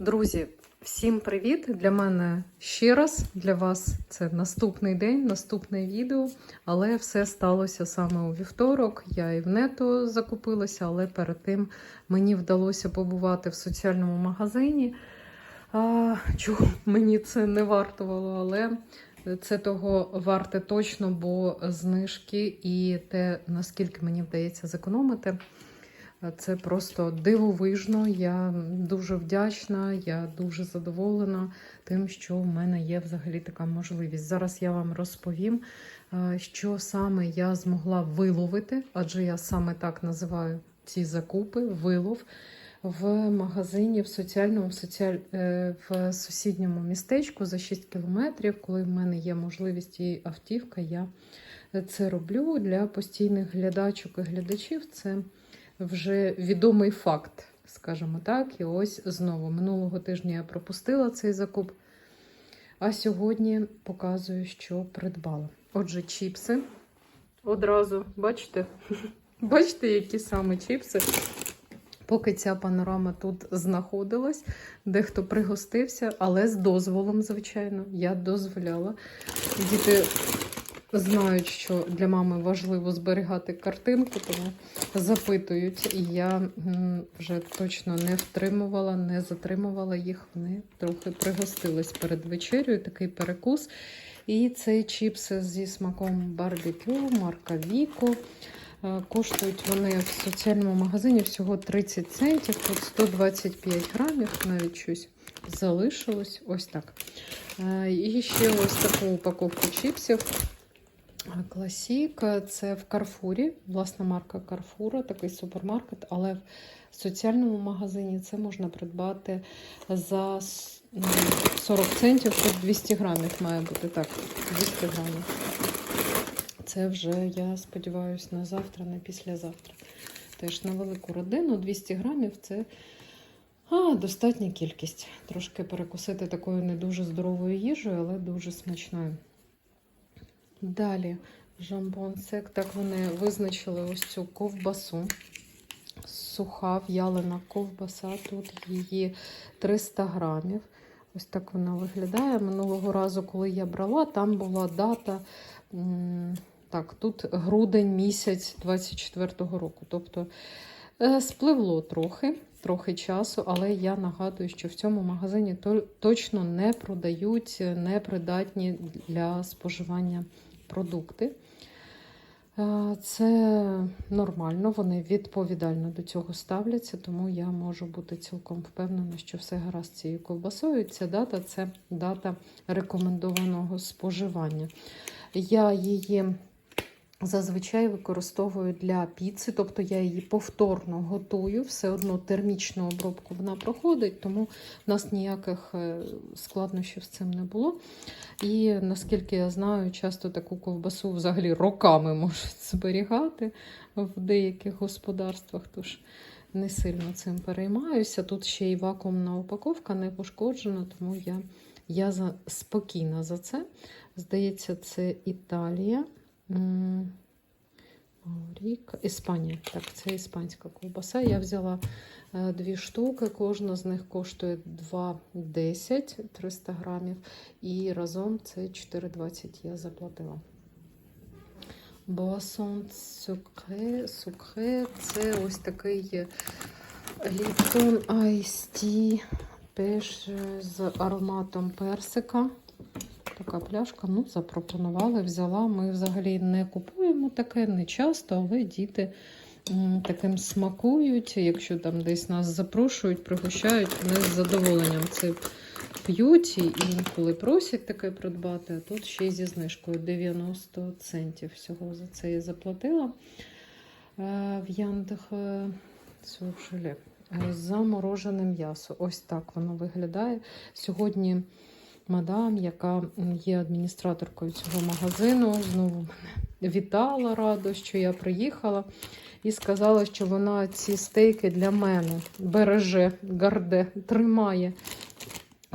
Друзі, всім привіт! Для мене ще раз, для вас це наступний день, наступне відео. Але все сталося саме у вівторок. Я і в нето закупилася, але перед тим мені вдалося побувати в соціальному магазині. А, чого мені це не вартувало, але це того варте точно, бо знижки і те, наскільки мені вдається зекономити. Це просто дивовижно. Я дуже вдячна, я дуже задоволена тим, що в мене є взагалі така можливість. Зараз я вам розповім, е, що саме я змогла виловити, адже я саме так називаю ці закупи, вилов в магазині в соціальному в, соціаль... е, в сусідньому містечку за 6 кілометрів. Коли в мене є можливість і автівка, я це роблю для постійних глядачок і глядачів. Це вже відомий факт, скажімо так. І ось знову минулого тижня я пропустила цей закуп, а сьогодні показую, що придбала. Отже, чіпси. Одразу, бачите? Бачите, які саме чіпси? Поки ця панорама тут знаходилась, дехто пригостився, але з дозволом, звичайно, я дозволяла. Діти знають, що для мами важливо зберігати картинку, тому запитують. І я вже точно не втримувала, не затримувала їх. Вони трохи пригостились перед вечерю, такий перекус. І це чіпси зі смаком барбекю, марка Віко. Коштують вони в соціальному магазині всього 30 центів, тут 125 грамів, навіть щось залишилось. Ось так. І ще ось таку упаковку чіпсів. Класік, це в Карфурі, власна марка Карфура, такий супермаркет, але в соціальному магазині це можна придбати за 40 центів, тут 200 грамів має бути так, 200 грамів. Це вже, я сподіваюся, на завтра, на післязавтра. Теж на велику родину 200 грамів це а, достатня кількість. Трошки перекусити такою не дуже здоровою їжею, але дуже смачною. Далі жамбон сек. Так вони визначили ось цю ковбасу. Суха в'ялена ковбаса. Тут її 300 грамів. Ось так вона виглядає. Минулого разу, коли я брала, там була дата. Так, тут грудень місяць 24-го року. Тобто спливло трохи, трохи часу, але я нагадую, що в цьому магазині точно не продають непридатні для споживання продукти. Це нормально, вони відповідально до цього ставляться, тому я можу бути цілком впевнена, що все гаразд з цією ковбасою. Ця дата це дата рекомендованого споживання. Я її зазвичай використовую для піци, тобто я її повторно готую, все одно термічну обробку вона проходить, тому в нас ніяких складнощів з цим не було. І наскільки я знаю, часто таку ковбасу взагалі роками можуть зберігати в деяких господарствах, тож не сильно цим переймаюся. Тут ще й вакуумна упаковка не пошкоджена, тому я, я за, спокійна за це. Здається, це Італія. Рік, Іспанія. Так, це іспанська ковбаса. Я взяла е, дві штуки, кожна з них коштує 2,10 300 грамів. І разом це 4,20 я заплатила. Боасон сукре, сукре це ось такий ліптон Ice Tea пеш з ароматом персика. Така пляшка, ну, запропонували, взяла. Ми взагалі не купуємо таке, не часто, але діти таким смакують. Якщо там десь нас запрошують, пригощають, вони з задоволенням це п'ють і інколи просять таке придбати. А тут ще й зі знижкою 90 центів всього за це я заплатила в Яндех Сушелі. Заморожене м'ясо. Ось так воно виглядає. Сьогодні мадам, яка є адміністраторкою цього магазину, знову мене вітала радо, що я приїхала, і сказала, що вона ці стейки для мене береже, гарде, тримає.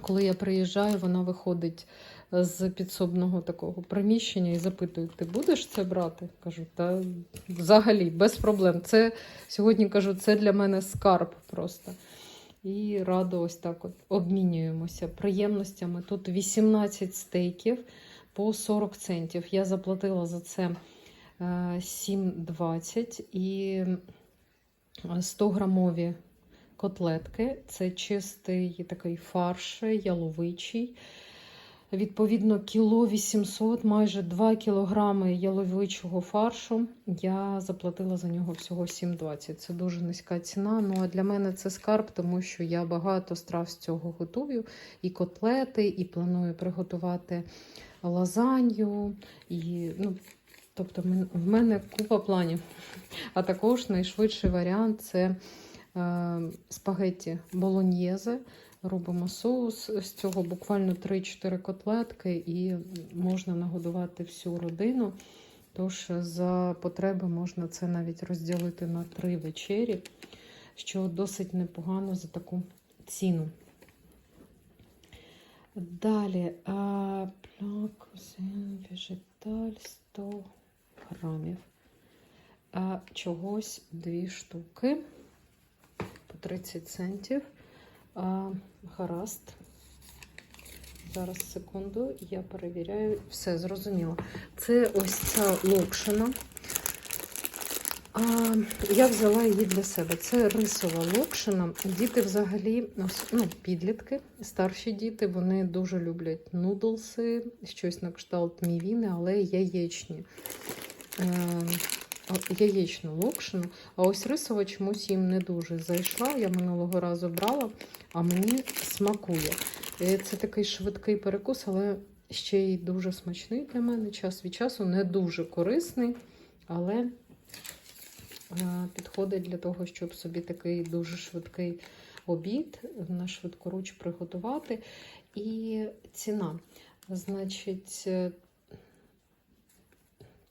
Коли я приїжджаю, вона виходить з підсобного такого приміщення і запитує, ти будеш це брати? Кажу, та взагалі без проблем. Це сьогодні кажу, це для мене скарб просто. І радо ось так от обмінюємося приємностями. Тут 18 стейків по 40 центів. Я заплатила за це е, 7,20 і 100 грамові котлетки. Це чистий такий фарш яловичий. Відповідно, кіло 800, майже 2 кілограми яловичого фаршу. Я заплатила за нього всього 7,20. Це дуже низька ціна. Ну а для мене це скарб, тому що я багато страв з цього готую. І котлети, і планую приготувати лазанью. І, ну, тобто, в мене купа планів. А також найшвидший варіант це е, спагетті болоньєзе. Робимо соус з цього буквально 3-4 котлетки, і можна нагодувати всю родину. Тож за потреби можна це навіть розділити на три вечері, що досить непогано за таку ціну. Далі а, пляк, вежеталь 100 грамів. А, чогось дві штуки по 30 центів. А, гаразд. Зараз секунду, я перевіряю. Все, зрозуміло. Це ось ця локшина. А, я взяла її для себе. Це рисова локшина. Діти взагалі, ну, підлітки, старші діти, вони дуже люблять нудлси, щось на кшталт мівіни, але яєчні. Яєчну локшину. А ось рисова чомусь їм не дуже зайшла. Я минулого разу брала, а мені смакує. Е, Це такий швидкий перекус, але ще й дуже смачний для мене. Час від часу не дуже корисний, але е, підходить для того, щоб собі такий дуже швидкий обід на швидкоруч приготувати. І ціна. Значить, е,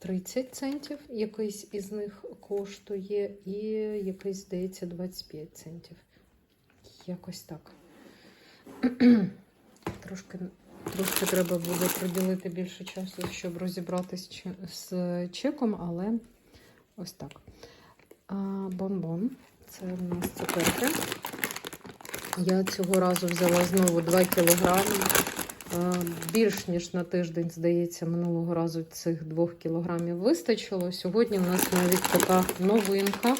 30 центів, якийсь із них коштує, і якийсь, здається, 25 центів. Якось так. Трошки, трошки треба буде приділити більше часу, щоб розібратися з чеком, але ось так. А, бонбон. Це у нас цукерки. Я цього разу взяла знову 2 кілограми. Е, Більш ніж на тиждень, здається, минулого разу цих 2 кілограмів вистачило. Сьогодні в нас навіть така новинка.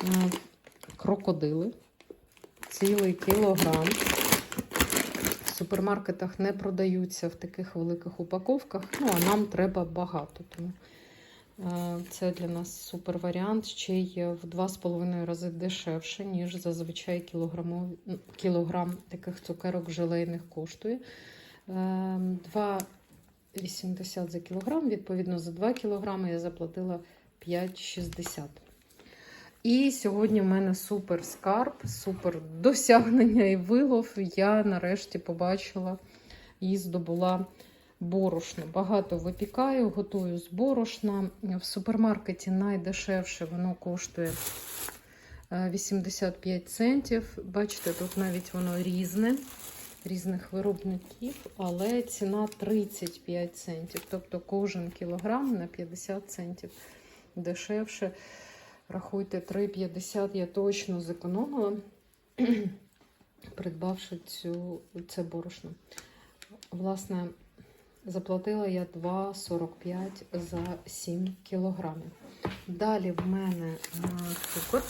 Е, Крокодили. Цілий кілограм. В супермаркетах не продаються в таких великих упаковках. Ну, а нам треба багато. Тому е, це для нас супер варіант. Ще й в 2,5 рази дешевше, ніж зазвичай кілограм таких цукерок желейних коштує. Е, 2,80 за кілограм. Відповідно, за 2 кілограми я заплатила 5,60. І сьогодні в мене супер скарб, супер досягнення і вилов. Я нарешті побачила і здобула борошно. Багато випікаю, готую з борошна. В супермаркеті найдешевше воно коштує е, 85 центів. Бачите, тут навіть воно різне, різних виробників, але ціна 35 центів. Тобто кожен кілограм на 50 центів дешевше. Рахуйте, 3,50 я точно зекономила, придбавши цю, це борошно. Власне, заплатила я 2,45 за 7 кілограмів. Далі в мене цукор.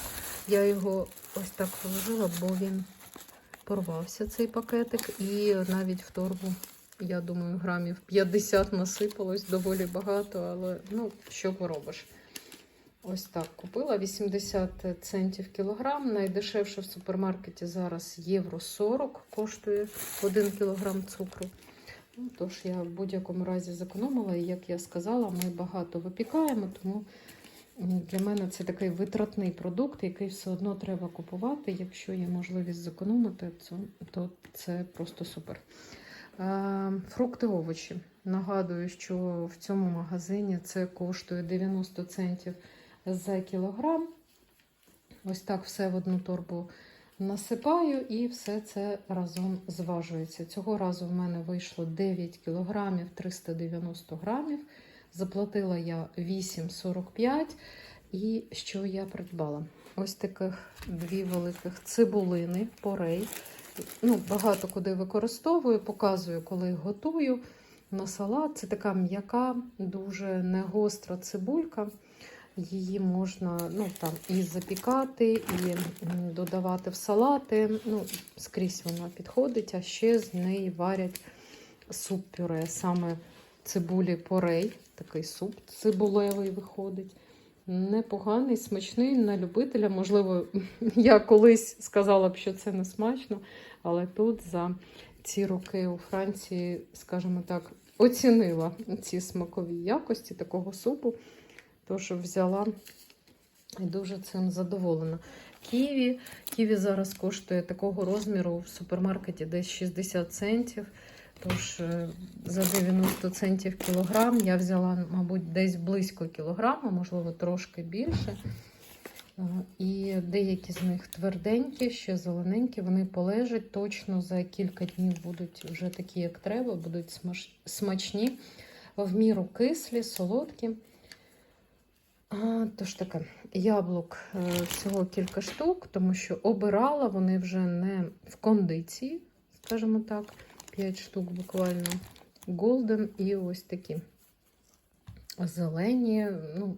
Я його ось так положила, бо він порвався цей пакетик. І навіть в торбу, я думаю, грамів 50 насипалось доволі багато, але ну, що поробиш. Ось так купила 80 центів кілограм. Найдешевше в супермаркеті зараз євро 40 коштує 1 кілограм цукру. Ну, тож я в будь-якому разі зекономила, і як я сказала, ми багато випікаємо, тому для мене це такий витратний продукт, який все одно треба купувати. Якщо є можливість зекономити, то, це просто супер. Фрукти, овочі. Нагадую, що в цьому магазині це коштує 90 центів за кілограм. Ось так все в одну торбу насипаю і все це разом зважується. Цього разу в мене вийшло 9 кілограмів 390 грамів. Заплатила я 8,45. І що я придбала? ось таких дві великих цибулини, порей. Ну, багато куди використовую, показую, коли готую на салат. Це така м'яка, дуже негостра цибулька. Її можна ну, там, і запікати, і додавати в салати. Ну, скрізь вона підходить, а ще з неї варять суп-пюре. Саме цибулі порей, такий суп цибулевий виходить. Непоганий, смачний на любителя. Можливо, я колись сказала б, що це не смачно, але тут за ці роки у Франції, скажімо так, оцінила ці смакові якості такого супу. Тож взяла і дуже цим задоволена. Ківі. Ківі зараз коштує такого розміру в супермаркеті десь 60 центів. Тож е, за 90 центів кілограм я взяла, мабуть, десь близько кілограма, можливо, трошки більше. Е, І деякі з них тверденькі, ще зелененькі, вони полежать точно за кілька днів будуть вже такі, як треба, будуть смачні, в міру кислі, солодкі. Тож таке, яблук е, всього кілька штук, тому що обирала вони вже не в кондиції, скажімо так, 5 штук буквально. Голден і ось такі зелені, ну,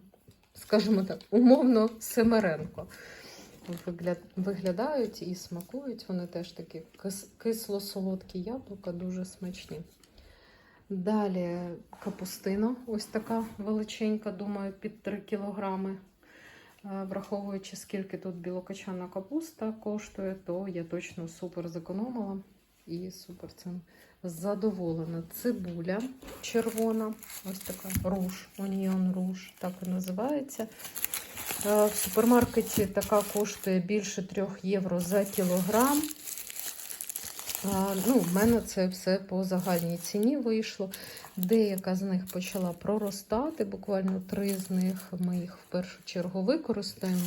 скажімо так, умовно Семеренко. Вигля- Виглядають і смакують. Вони теж такі кисло-солодкі яблука, дуже смачні. Далі капустина, ось така величенька, думаю, під 3 кілограми. Е, Враховуючи, скільки тут білокочана капуста коштує, то я точно супер зекономила і супер цим задоволена. Цибуля червона, ось така руж, оніон руж, так і називається. Е, В супермаркеті така коштує більше 3 євро за кілограм. А, Ну, в мене це все по загальній ціні вийшло. Деяка з них почала проростати, буквально три з них ми їх в першу чергу використаємо.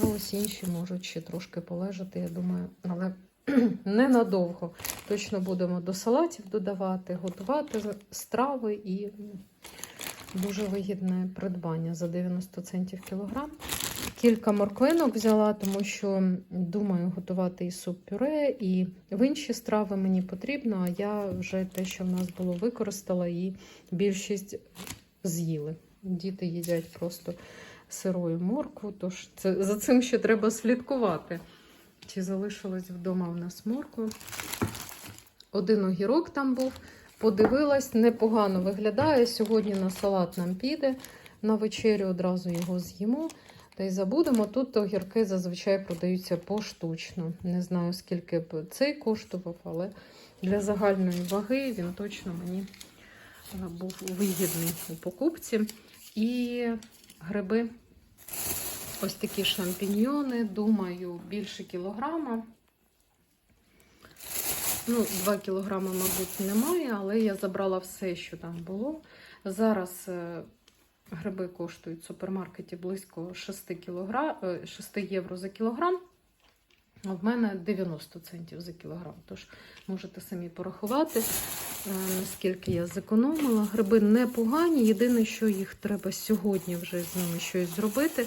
А ось інші можуть ще трошки полежати, я думаю, але ненадовго. Точно будемо до салатів додавати, готувати страви і дуже вигідне придбання за 90 центів кілограм. Кілька морквинок взяла, тому що думаю готувати і суп-пюре, і в інші страви мені потрібно, а я вже те, що в нас було, використала, і більшість з'їли. Діти їдять просто сирою моркву, тож це, за цим ще треба слідкувати. Чи залишилось вдома в нас морква? Один огірок там був. Подивилась, непогано виглядає. Сьогодні на салат нам піде. На вечерю одразу його з'їмо. Та й забудемо. Тут огірки зазвичай продаються поштучно. Не знаю, скільки б цей коштував, але для загальної ваги він точно мені е, був вигідний у покупці. І гриби, ось такі шампіньйони, думаю, більше кілограма. Ну, 2 кілограми, мабуть, немає, але я забрала все, що там було. Зараз е, гриби коштують в супермаркеті близько 6, кілограм, 6 євро за кілограм. А в мене 90 центів за кілограм. Тож можете самі порахувати, е, наскільки я зекономила. Гриби непогані. Єдине, що їх треба сьогодні вже з ними щось зробити,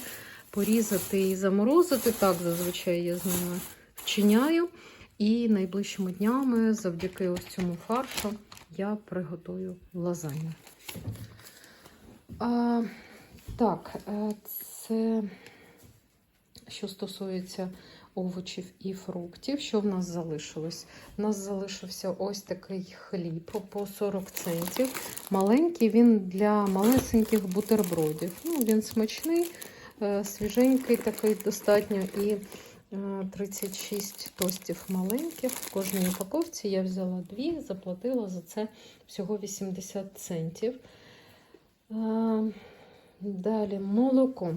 порізати і заморозити. Так, зазвичай я з ними вчиняю. І найближчими днями, завдяки ось цьому фаршу, я приготую лазанью. А, так, е, це що стосується овочів і фруктів. Що в нас залишилось? У нас залишився ось такий хліб по 40 центів. Маленький він для малесеньких бутербродів. Ну, Він смачний, свіженький такий достатньо. І е, 36 тостів маленьких. В кожній упаковці я взяла дві, заплатила за це всього 80 центів. Е, Далі молоко.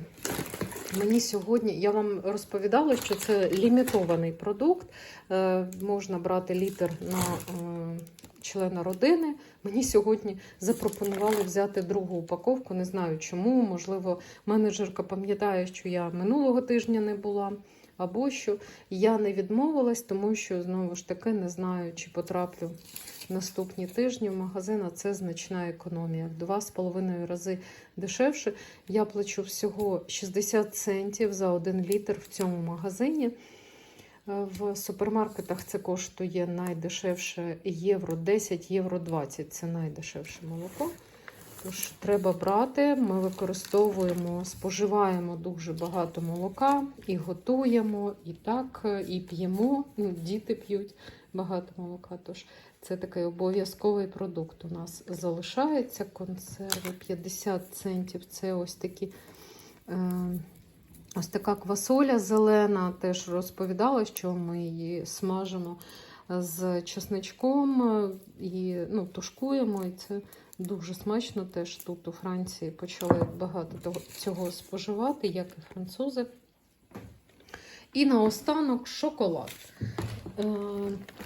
Мені сьогодні, я вам розповідала, що це лімітований продукт. Е, можна брати літр на е, члена родини. Мені сьогодні запропонували взяти другу упаковку. Не знаю чому. Можливо, менеджерка пам'ятає, що я минулого тижня не була. Або що я не відмовилась, тому що знову ж таки не знаю, чи потраплю наступні тижні в магазин, а це значна економія. В 2,5 рази дешевше. Я плачу всього 60 центів за 1 літр в цьому магазині. В супермаркетах це коштує найдешевше євро 10, євро 20 це найдешевше молоко. Тож треба брати. Ми використовуємо, споживаємо дуже багато молока і готуємо, і так, і п'ємо. Ну, Діти п'ють багато молока. Тож це такий обов'язковий продукт у нас залишається. Консерви 50 центів. Це ось такі. Е, Ось така квасоля зелена, теж розповідала, що ми її смажимо з чесничком е, і ну, тушкуємо. І це дуже смачно. Теж тут у Франції почали багато цього споживати, як і французи. І наостанок шоколад. Е,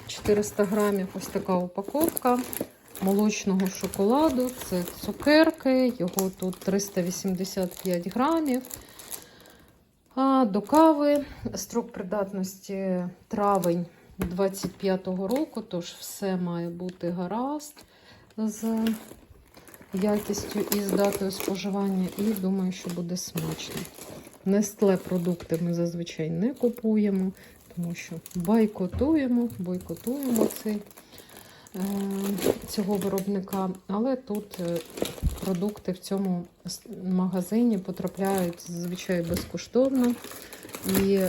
400 грамів ось така упаковка молочного шоколаду. Це цукерки, його тут 385 грамів. А до кави строк придатності травень 25-го року, тож все має бути гаразд з якістю і з датою споживання, і думаю, що буде смачно. Нестле продукти ми зазвичай не купуємо, тому що бойкотуємо, бойкотуємо цей, цього виробника. Але тут е, продукти в цьому магазині потрапляють зазвичай безкоштовно. І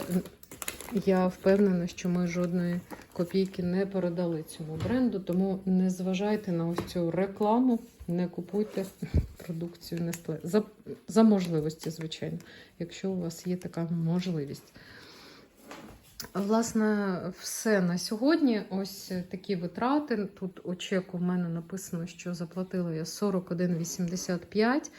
я впевнена, що ми жодної копійки не передали цьому бренду, тому не зважайте на ось цю рекламу, не купуйте продукцію Nestle. За, за можливості, звичайно, якщо у вас є така можливість. Власне, все на сьогодні. Ось такі витрати. Тут у чеку в мене написано, що заплатила я 41,85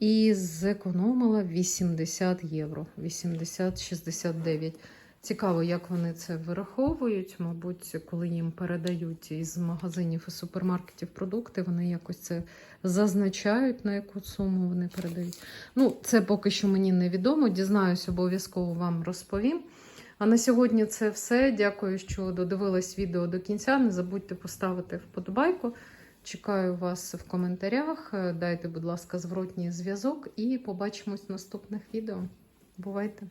і зекономила 80 євро, 80-69. Цікаво, як вони це вираховують. Мабуть, коли їм передають із магазинів і супермаркетів продукти, вони якось це зазначають, на яку суму вони передають. Ну, це поки що мені невідомо. Дізнаюсь, обов'язково вам розповім. А на сьогодні це все. Дякую, що додивились відео до кінця. Не забудьте поставити вподобайку. Чекаю вас в коментарях. Дайте, будь ласка, зворотній зв'язок і побачимось в наступних відео. Бувайте!